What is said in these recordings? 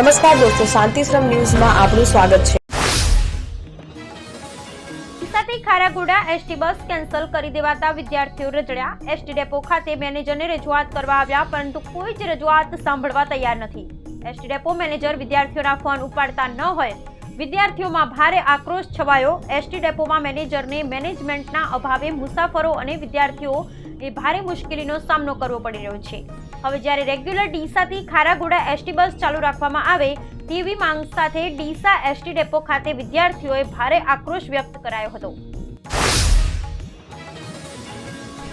નમસ્કાર દોસ્તો, શાંતિશ્રમ ન્યૂઝમાં આપનું સ્વાગત છે. ખારાગુડા એસટી બસ કેન્સલ કરી દેવાતા વિદ્યાર્થીઓ રજડ્યા. એસટી ડેપો ખાતે મેનેજરને રજૂઆત કરવા આવ્યા, પરંતુ કોઈ જ રજૂઆત સાંભળવા તૈયાર નથી. એસટી ડેપો મેનેજર વિદ્યાર્થીઓના ફોન ઉપાડતા ન હોય. વિદ્યાર્થીઓમાં ભારે આક્રોશ છવાયો. એસટી ડેપોમાં મેનેજરને મેનેજમેન્ટના અભાવે મુસાફરો અને વિદ્યાર્થીઓ એ ભારે મુશ્કેલીનો સામનો કરવો પડી રહ્યો છે. હવે જ્યારે રેગ્યુલર ડીસાથી ખારાઘોડા એસટી બસ ચાલુ રાખવામાં આવે, તેવી માંગ સાથે ડીસા એસટી ડેપો ખાતે વિદ્યાર્થીઓએ ભારે આક્રોશ વ્યક્ત કરાયો હતો.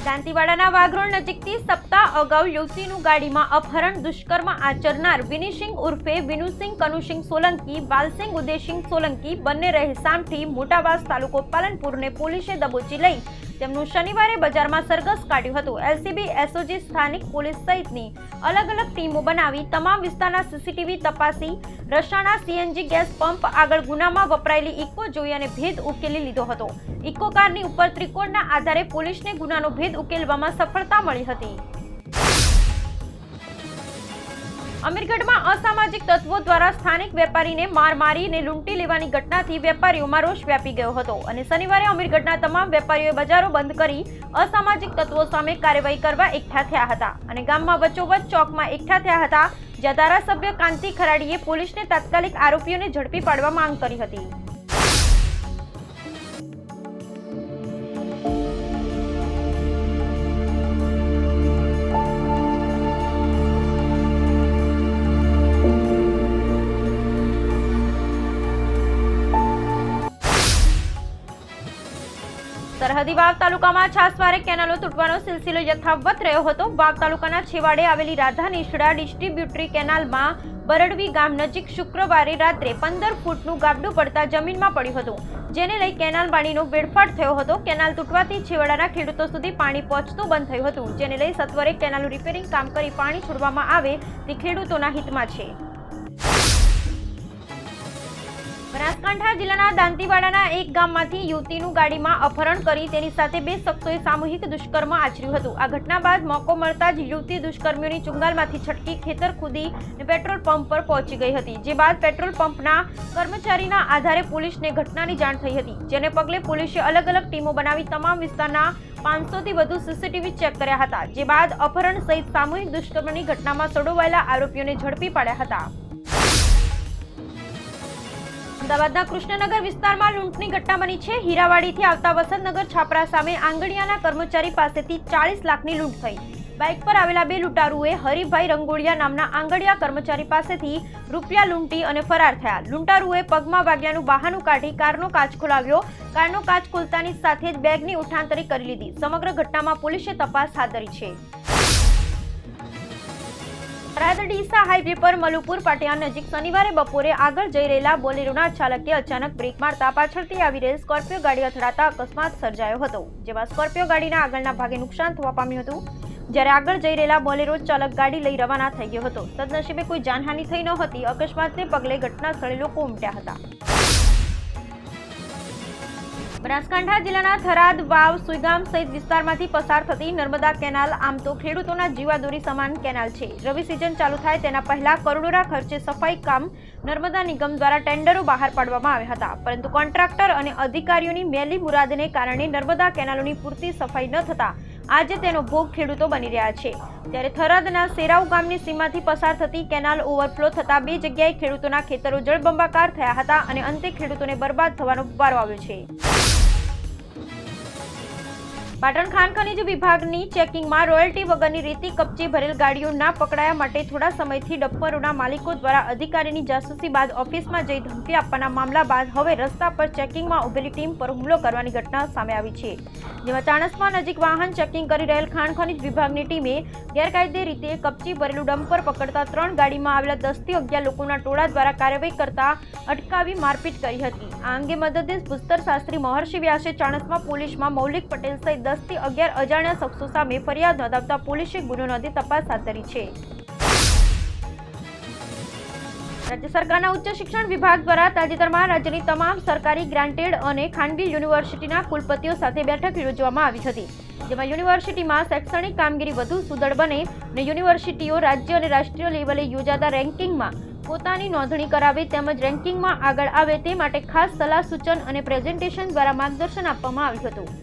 દાંતીવાડાના વાઘરોળ નજીકથી સપ્તાહ અગાઉ યુવતીનું ગાડીમાં અપહરણ, દુષ્કર્મ આચરનાર વિનીસિંગ ઉર્ફે વિનુસિંગ કનુસિંગ સોલંકી બાલસિંગ ઉદેસિંગ સોલંકી બંને રહેસામથી મોટાવાસ તાલુકો પાલનપુરને પોલીસે દબોચી લઈ તેમનું શનિવારે બજારમાં સરઘસ કાઢ્યું હતું. એલસીબી, એસઓજી, સ્થાનિક પોલીસ સહિતની અલગ અલગ ટીમો બનાવી તમામ વિસ્તારના સીસીટીવી તપાસી, રસાણા સીએનજી ગેસ પંપ આગળ ગુનામાં વપરાયેલી ઇકો જોઈ અને ભેદ ઉકેલી લીધો હતો. ઇકો કારની ઉપર ત્રિકોણના આધારે પોલીસને ગુનાનો ભેદ ઉકેલવામાં સફળતા મળી હતી. અમીરગઢમાં અસામાજિક તત્વો દ્વારા સ્થાનિક વેપારીને માર મારીને લૂંટી લેવાની ઘટનાથી વેપારીઓમાં રોષ વ્યાપી ગયો હતો અને શનિવારે અમીરગઢના તમામ વેપારીઓએ બજારો બંધ કરી અસામાજિક તત્વો સામે કાર્યવાહી કરવા એકઠા થયા હતા અને ગામમાં વચ્ચોવચ્ચ ચોકમાં એકઠા થયા હતા જ્યાં ધારાસભ્ય કાંતિ ખરાડીએ પોલીસને તાત્કાલિક આરોપીઓને ઝડપી પાડવા માંગ કરી હતી. સરહદી વાવ તાલુકામાં છાસવારે કેનાલો તૂટવાનો સિલસિલો યથાવત રહ્યો હતો. વાવ તાલુકાના છેવાડે આવેલી રાધા નિશડા ડિસ્ટ્રીબ્યુટરી કેનાલમાં બરડવી ગામ નજીક શુક્રવારે રાત્રે પંદર ફૂટનું ગાબડું પડતા જમીનમાં પડ્યું હતું, જેને લઈ કેનાલ પાણીનો વેડફાટ થયો હતો. કેનાલ તૂટવાથી છેવાડાના ખેડૂતો સુધી પાણી પહોંચતું બંધ થયું હતું, જેને લઈ સત્વરે કેનાલનું રિપેરિંગ કામ કરી પાણી છોડવામાં આવે તે ખેડૂતોના હિતમાં છે. બનાસકાંઠા જિલ્લાના દાંતીવાડાના એક ગામમાંથી યુવતીનું ગાડીમાં અપહરણ કરી તેની સાથે બે શખ્સોએ સામૂહિક દુષ્કર્મ આચર્યું હતું. આ ઘટના બાદ મોકો મળતા જ યુવતી દુષ્કર્મીઓની ચુંગાલમાંથી છટકી ખેતર ખુદી પેટ્રોલ પંપ પર પહોંચી ગઈ હતી, જે બાદ પેટ્રોલ પંપના કર્મચારીના આધારે પોલીસને ઘટનાની જાણ થઈ હતી, જેને પગલે પોલીસે અલગ અલગ ટીમો બનાવી તમામ વિસ્તારના પાંચસોથી વધુ સીસીટીવી ચેક કર્યા હતા, જે બાદ અપહરણ સહિત સામૂહિક દુષ્કર્મની ઘટનામાં સંડોવાયેલા આરોપીઓને ઝડપી પાડ્યા હતા. અમદાવાદના કૃષ્ણનગર વિસ્તારમાં લૂંટની ઘટના બની છે. હીરાવાડીથી આવતા વસંતનગર છાપરા સામે આંગડિયાના કર્મચારી પાસેથી ચાલીસ લાખની લૂંટ થઈ. બાઇક પર આવેલા બે લૂંટારુએ હરિભાઈ રંગોળિયા નામના આંગડિયા કર્મચારી પાસેથી રૂપિયા લૂંટી અને ફરાર થયા. લૂંટારુએ પગમાં વાગ્યાનું બહાનું કાઢી કારનો કાચ ખોલાવ્યો. કારનો કાચ ખોલતાની સાથે જ બેગની ઉઠાંતરી કરી લીધી. સમગ્ર ઘટનામાં પોલીસે તપાસ હાથ ધરી છે. થરાદ ડીસા હાઈવે પર મલુપુર પાટિયા નજીક શનિવારે બપોરે આગળ જઈ રહેલા બોલેરોના ચાલકે અચાનક બ્રેક મારતા પાછળથી આવી રહેલ સ્કોર્પિયો ગાડી અથડાતા અકસ્માત સર્જાયો હતો, જેમાં સ્કોર્પિયો ગાડીના આગળના ભાગે નુકસાન થવા પામ્યું હતું. જ્યારે આગળ જઈ રહેલા બોલેરો ચાલક ગાડી લઈ રવાના થઈ ગયો હતો. સદનસીબે કોઈ જાનહાનિ થઈ ન હતી. અકસ્માતને પગલે ઘટના સ્થળે લોકો ઉમટ્યા હતા. બનાસકાંઠા જિલ્લાના થરાદ, વાવ, સુઈગામ સહિત વિસ્તારમાંથી પસાર થતી નર્મદા કેનાલ આમ તો ખેડૂતોના જીવાદોરી સમાન કેનાલ છે. રવિ સિઝન ચાલુ થાય તેના પહેલા કરોડોના ખર્ચે સફાઈ કામ નર્મદા નિગમ દ્વારા ટેન્ડરો બહાર પાડવામાં આવ્યા હતા. પરંતુ કોન્ટ્રાક્ટર અને અધિકારીઓની મેલી મુરાદને કારણે નર્મદા કેનાલોની પૂરતી સફાઈ ન થતા આજે તેનો ભોગ ખેડૂતો બની રહ્યા છે. ત્યારે થરાદના સેરાવ ગામની સીમાથી પસાર થતી કેનાલ ઓવરફ્લો થતા બે જગ્યાએ ખેડૂતોના ખેતરો જળબંબાકાર થયા હતા અને અંતે ખેડૂતોને બરબાદ થવાનો વારો આવ્યો છે. પાટણ ખાન ખનીજ વિભાગની ચેકિંગમાં રોયલ્ટી વગરની રેતી કપચી ભરેલ ગાડીઓ ના પકડાયા માટે થોડા સમયથી ડમ્પરોના માલિકો દ્વારા અધિકારીની જાસૂસી બાદ ઓફિસમાં જઈ ધમકી આપવાના મામલા બાદ હવે રસ્તા પર ચેકિંગમાં ઉભેલી ટીમ પર હુમલો કરવાની ઘટના સામે આવી છે. જેમાં ચાણસ્મા નજીક વાહન ચેકિંગ કરી રહેલ ખાણ ખનીજ વિભાગની ટીમે ગેરકાયદે રીતે કપચી ભરેલું ડમ્પર પકડતા ત્રણ ગાડીમાં આવેલા દસથી અગિયાર લોકોના ટોળા દ્વારા કાર્યવાહી કરતા અટકાવી મારપીટ કરી હતી. આ અંગે મદદનીશ ભૂસ્તર શાસ્ત્રી મહર્ષિ વ્યાસે ચાણસ્મા પોલીસમાં મૌલિક પટેલ સહિત દસથી અગિયાર અજાણ્યા શખ્સો સામે ફરિયાદ નોંધાવતા પોલીસે ગુનો નોંધી તપાસ હાથ ધરી છે. રાજ્ય સરકારના ઉચ્ચ શિક્ષણ વિભાગ દ્વારા તાજેતરમાં રાજ્યની તમામ સરકારી ગ્રાન્ટેડ અને ખાનગી યુનિવર્સિટીના કુલપતિઓ સાથે બેઠક યોજવામાં આવી હતી, જેમાં યુનિવર્સિટીમાં શૈક્ષણિક કામગીરી વધુ સુદળ બને અને યુનિવર્સિટીઓ રાજ્ય અને રાષ્ટ્રીય લેવલે યોજાતા રેન્કિંગમાં પોતાની નોંધણી કરાવે તેમજ રેન્કિંગમાં આગળ આવે તે માટે ખાસ સલાહ સૂચન અને પ્રેઝન્ટેશન દ્વારા માર્ગદર્શન આપવામાં આવ્યું હતું.